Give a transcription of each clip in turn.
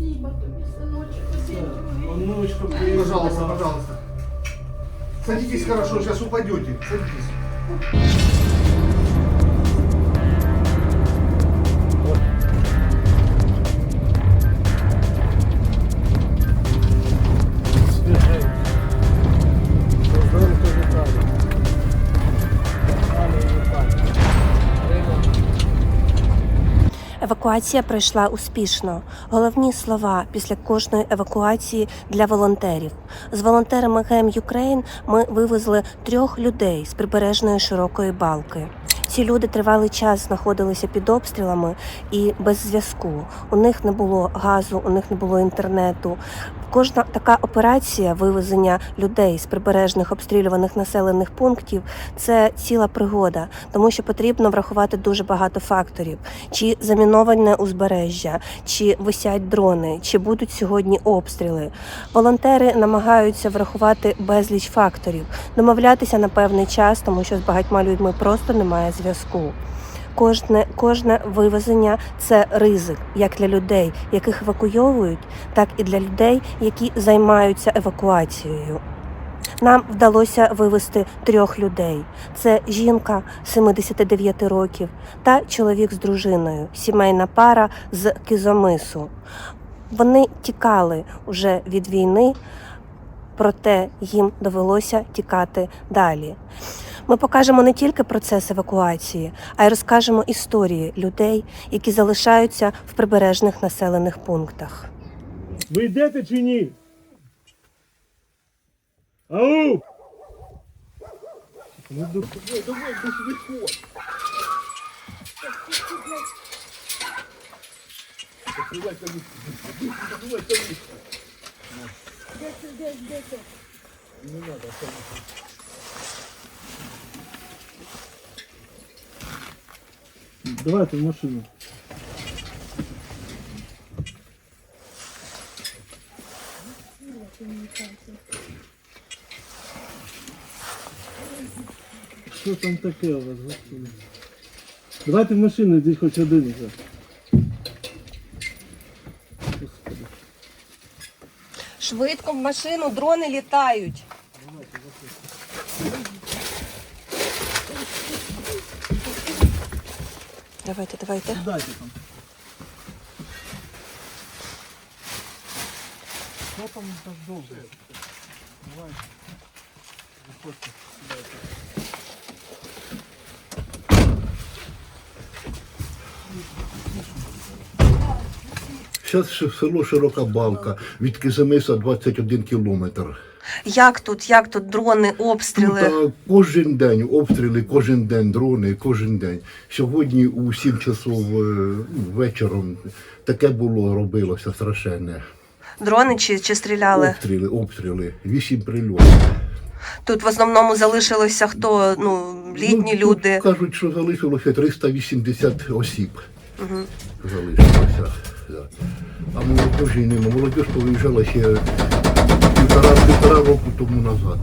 Спасибо тобі, синочок, один. Внучка, Пожалуйста, пожалуйста. Садитесь хорошо, сейчас упадете. Садитесь. Евакуація пройшла успішно. Головні слова після кожної евакуації для волонтерів. З волонтерами ГЕМ Юкрейн ми вивезли трьох людей з прибережної широкої балки. Ці люди тривалий час знаходилися під обстрілами і без зв'язку. У них не було газу, у них не було інтернету. Кожна така операція вивезення людей з прибережних обстрілюваних населених пунктів це ціла пригода, тому що потрібно врахувати дуже багато факторів: чи заміноване узбережжя, чи висять дрони, чи будуть сьогодні обстріли. Волонтери намагаються врахувати безліч факторів, домовлятися на певний час, тому що з багатьма людьми просто немає зв'язку. Кожне, кожне вивезення це ризик як для людей, яких евакуйовують, так і для людей, які займаються евакуацією. Нам вдалося вивезти трьох людей: це жінка 79 років та чоловік з дружиною, сімейна пара з Кизомису. Вони тікали вже від війни, проте їм довелося тікати далі. Ми покажемо не тільки процес евакуації, а й розкажемо історії людей, які залишаються в прибережних населених пунктах. Ви йдете чи ні? Ау! Ну, ду- Давайте в машину. Що там таке у вас, господи? Давайте в машину йдіть хоч один вже. Швидко в машину дрони літають. Давайте, давайте. Дайте там. Що там так довго? Давай. Виходьте. Зараз село Широка Балка, від Кизимиса 21 кілометр. Як тут, як тут дрони, обстріли? Тут а, кожен день обстріли, кожен день дрони, кожен день. Сьогодні у 7 часов е, ну, вечором таке було, робилося страшенне. Дрони чи, чи стріляли? Обстріли, обстріли, вісім прильотів. Тут в основному залишилося хто? Ну, літні Ну, люди. Кажуть, що залишилося 380 осіб. Угу. залишилося. Да. А молодежі нема. Молодіж повиїжджала ще півтора, року тому назад.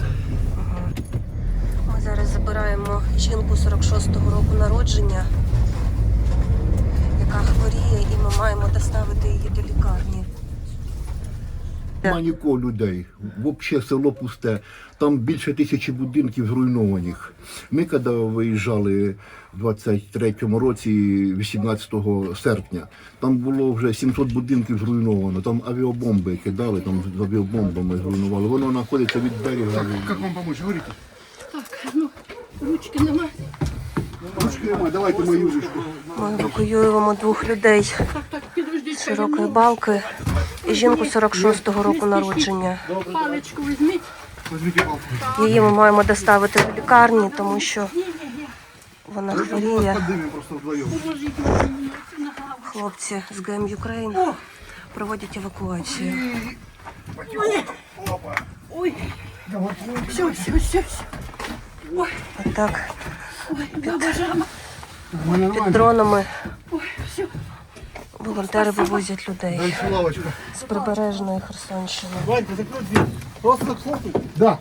Ми зараз забираємо жінку 46-го року народження, яка хворіє, і ми маємо доставити її до лікарні. Нема нікого людей. Взагалі село пусте. Там більше тисячі будинків зруйнованих. Ми коли виїжджали в 23-му році, 18 серпня, там було вже 700 будинків зруйновано. Там авіабомби кидали, там з авіабомбами зруйнували. Воно знаходиться від берега. Как вам помочь? Говорите. Так, ну, ручки нема. Ручки нема, давайте мою ручку. Ми евакуюємо двох людей з широкої балки і жінку 46-го року народження. Паличку візьміть. Її ми маємо доставити до лікарні, тому що вона хворіє. Хлопці з ГМ Юкрейн проводять евакуацію. Ой. Все, все, все, все. Отак Ой, баба жаба. під дронами волонтери вивозять людей з прибережної Херсонщини. Ванька, закрой. Просто так хлопнуть. Да.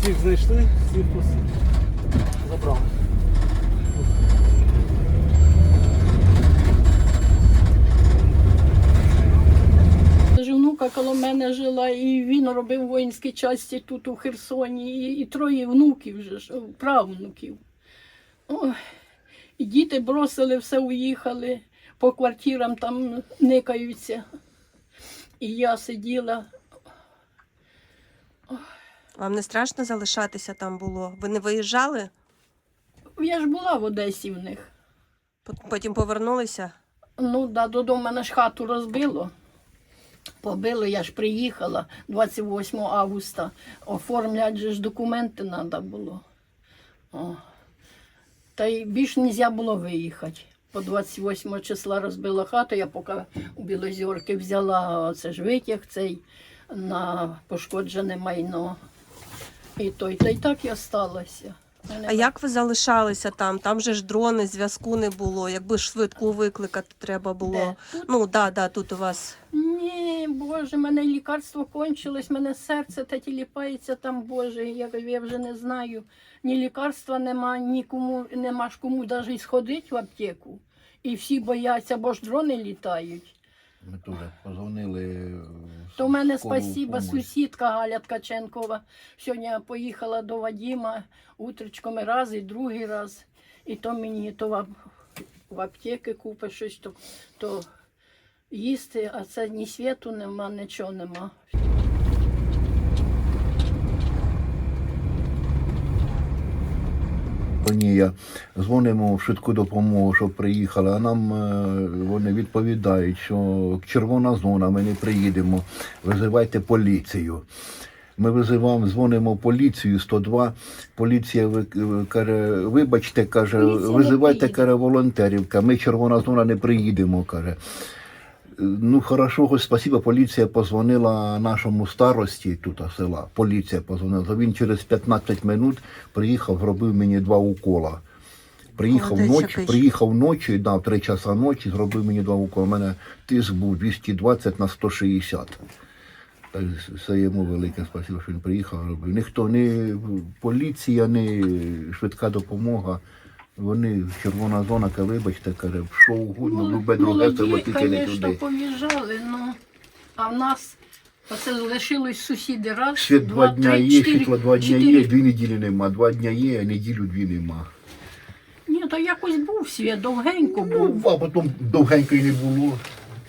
Всіх знайшли, всіх пос- забрали. мене жила, і він робив воїнські часті тут у Херсоні, і, і троє внуків вже ж, правнуків. Ой, і діти бросили все, уїхали, по квартирам там никаються. І я сиділа. Вам не страшно залишатися там було? Ви не виїжджали? Я ж була в Одесі в них. Потім повернулися? Ну, да, додому мене ж хату розбило. Побило, я ж приїхала 28 августа. Оформляти же ж документи треба було. О. Та й більш не можна було виїхати. По 28 числа розбила хату, я поки у Білозорки взяла це ж витяг цей на пошкоджене майно. І той, та й так і осталася. А як ви залишалися там? Там же ж дрони, зв'язку не було. Якби ж швидку викликати треба було. Де? Ну, да, да, тут у вас. Ні, Боже, мене лікарство кончилось, мене серце та тіліпається там, Боже, я, я вже не знаю. Ні лікарства нема, нікому нема ж кому навіть сходити в аптеку. І всі бояться, бо ж дрони літають. Ми теж позвонили. То в мене спасіба, сусідка Галя Ткаченкова. Сьогодні поїхала до Вадима утречком і раз, і другий раз. І то мені то в, в аптеки купить щось, то, то їсти, а це ні світу нема, нічого нема. Ні, дзвонимо в швидку допомогу, щоб приїхали, а нам е, вони відповідають, що червона зона, ми не приїдемо, визивайте поліцію. Ми визиваємо, дзвонимо поліцію 102. Поліція каже, вибачте, каже, визивайте каже, волонтерів. Ми червона зона не приїдемо. каже. Ну, хорошо, хоч спасибо, поліція позвонила нашому старості тут села. Поліція позвонила. То Він через 15 минут приїхав, зробив мені два укола. Приїхав Молодець ночі, який. приїхав ночі, да, в 3 часа ночі, зробив мені два уколи. У мене тиск був 220 на 160. Так, Це йому велике спасибо, що він приїхав, робив. Ніхто, ні поліція, ні швидка допомога. Вони червона зона, каже, вибачте, каже, що угодно, любе друге село, тільки не туди. поїжджали, ну, а в нас оце лишилось сусіди раз, Світ два дня три, є, чотири- світло два дня чотири є, дві неділі нема. Два дня є, а неділю дві нема. Ні, то якось був світ, довгенько Ну, був. а потім довгенько і не було.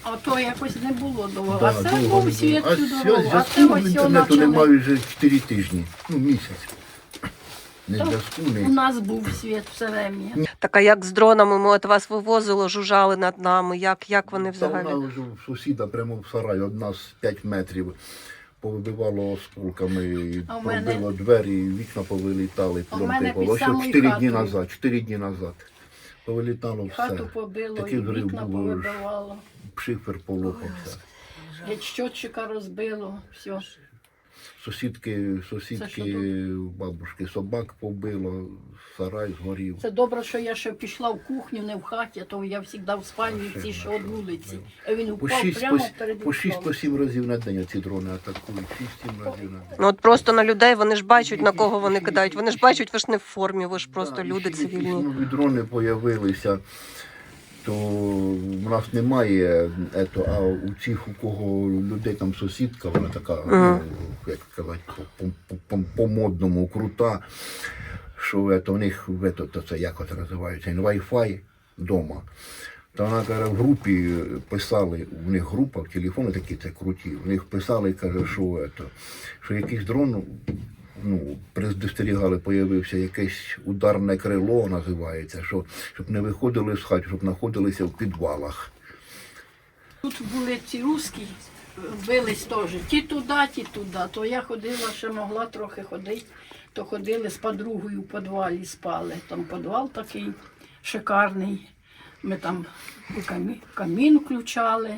А то якось не було довго. Да, а це був світ чудово. зв'яз- А це ось його інтернету почали. немає вже 4 тижні. Ну, місяць. Не зв'язку, У не. нас був світ все время. Так а як з дронами ми от вас вивозило, жужжали над нами? Як, як вони Та взагалі? вона вже сусіда прямо в сараї, одна з 5 метрів. Повибивало осколками, і А в мене- пробило двері, і вікна повилітали. А в мене під Ось самою 4 дні хатою. назад, 4 дні назад. Повилітало все. Хату побило, Такий і взрив вікна був, повибивало. шифер полопався. Геть щотчика розбило, все. Сусідки, сусідки, бабушки, собак побило, сарай згорів. Це добре, що я ще пішла в кухню, не в хаті, а то я завжди в спальні ці що від вулиці. А він По упав 6 прямо перед по, шість, по 7 разів на день ці дрони атакують. 6-7 разів на день. Ну от просто на людей вони ж бачать, на кого вони кидають. Вони ж бачать, ви ж не в формі, ви ж просто Да, люди ще цивільні. нові дрони з'явилися, то в нас немає, ето, а у цих, у кого людей там сусідка, вона така, ну, як сказати, по- по- по- по-модному крута, що ето, у них ето, то це як називається, Wi-Fi вдома. Та вона каже, в групі писали, у них група, телефони такі це круті, в них писали, каже, що, ето, що якийсь дрон ну, предостерігали, появився якесь ударне крило, називається, що, щоб не виходили з хати, щоб знаходилися в підвалах. Тут були ці русські, бились теж. Ті туди, ті туди. То я ходила, ще могла трохи ходити, то ходили з подругою в підвалі спали. Там підвал такий шикарний. Ми там камін включали.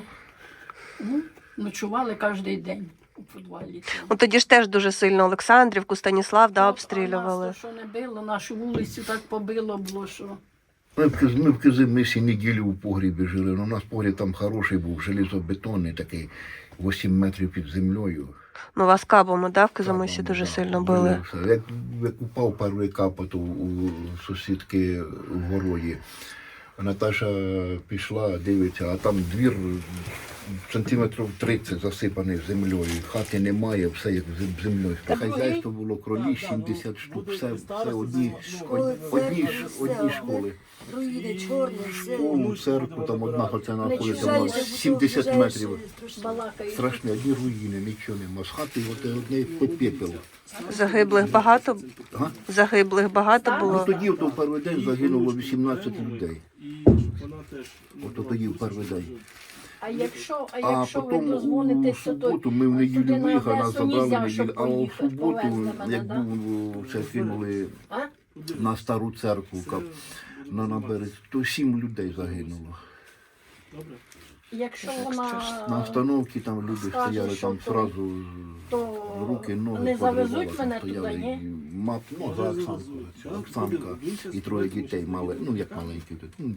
Ну, ночували кожен день у підвалі. Ну тоді ж теж дуже сильно Олександрівку, Станіслав, да, А обстрілювали. нас то, що не било, нашу вулицю так побило було, що. Ми в, Киз- ми в Кизимисі неділю у погрібі жили. Ну, у нас погріб там хороший був, железобетонний, такий 8 метрів під землею. Ну вас кабами, да, в Кизамисі Там, дуже да, сильно били били. все. Як, як упав перший капот у, у сусідки в городі. Наташа пішла, дивиться, а там двір сантиметрів 30 засипаний землею. Хати немає, все як зем- землею. Хазяйство було кролі 70 штук, все, все одні, одні, одні школи. Руїни, чорні. Повну церкву, там одна хоча знаходиться вона що 70 метрів. Страшні, одні руїни, нічого нема. З хати от одне попепело. Загиблих багато Ага. загиблих багато Ну було. тоді в той перший день загинуло 18 людей. Ото тоді в перший день. А якщо, а А якщо ви потім у дозвонитеся, то суботу ми в неділю туди на виїхали, нас Одесу забрали в неділю, щоб а у поїхати, суботу, повезли мене, як да? був, це кинули А? на стару церкву, кап- на набережні, то сім людей загинуло. Добре. Якщо вона На остановці там люди скаже, стояли, що там то- зразу то руки, ноги не завезуть там мене туди, стояли, ні? і Мат, ну, за Оксанку, ця Оксанка і троє дітей мали, ну як маленькі, ну,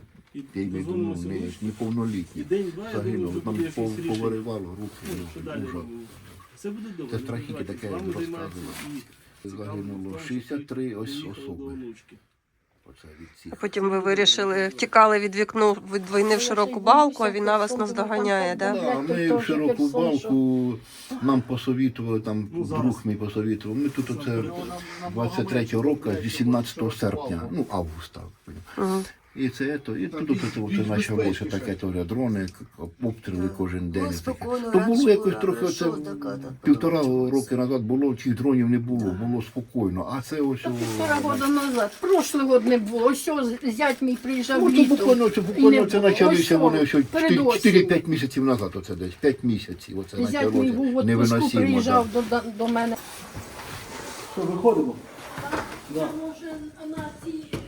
я в виду, ну, не, неповнолітні. Думаю, Загинули, там буде якесь пов- повиривало руки, Ну, ну, ужас. Все буде добре. Це страхіті Давайте, таке з розказували. Загинуло 63 ось особи. А потім ви вирішили, втікали від вікно, від війни в широку балку, а війна вас наздоганяє, да? Да, ми в широку балку нам посовітували, там Ну, друг мій посовітував. Ми тут оце 23 року, з 18 серпня, ну августа. І це, то, і тут оце почалося таке теорія дрони, обстріли кожен день. Ну, То було якось трохи що оце така, так. півтора роки назад було, цих дронів не було, було спокійно. А це ось. півтора року назад. Прошлий год не було. Ось зять мій приїжджав Ну, це буквально, це буквально це було. почалися вони ось, ось 4-5 місяців назад, оце десь 5 місяців. Оце Зять мій почалося. Невиносимо. приїжджав до, до, мене. Що, виходимо? Да. Може на ці ось цю ступені.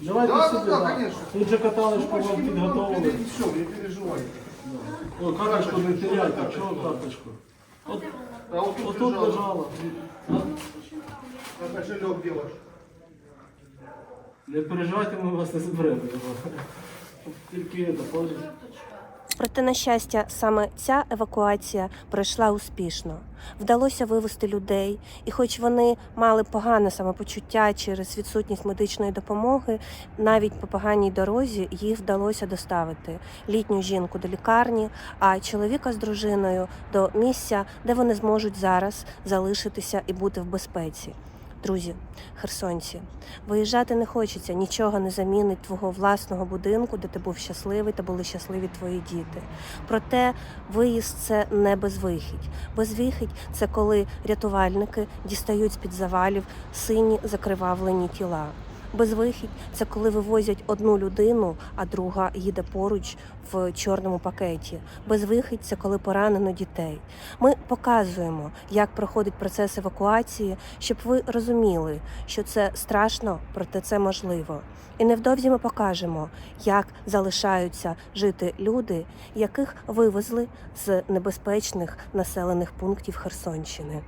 Давайте Да, сюди, да, да, да. конечно. Тут же каталочку вам підготовили. Все, не переживай. О, карточку не теряйте. Чого карточку? От, А вот тут отут лежала. лежала. А кошелек делаешь? Не переживайте, ми вас не заберемо. Тільки це, положіть. Проте, на щастя, саме ця евакуація пройшла успішно. Вдалося вивезти людей, і хоч вони мали погане самопочуття через відсутність медичної допомоги, навіть по поганій дорозі їх вдалося доставити літню жінку до лікарні, а чоловіка з дружиною до місця, де вони зможуть зараз залишитися і бути в безпеці. Друзі, херсонці, виїжджати не хочеться, нічого не замінить твого власного будинку, де ти був щасливий та були щасливі твої діти. Проте виїзд це не безвихідь. Безвихідь це коли рятувальники дістають з-під завалів сині закривавлені тіла. Безвихідь це коли вивозять одну людину, а друга їде поруч в чорному пакеті. Безвихідь це коли поранено дітей. Ми показуємо, як проходить процес евакуації, щоб ви розуміли, що це страшно, проте це можливо. І невдовзі ми покажемо, як залишаються жити люди, яких вивезли з небезпечних населених пунктів Херсонщини.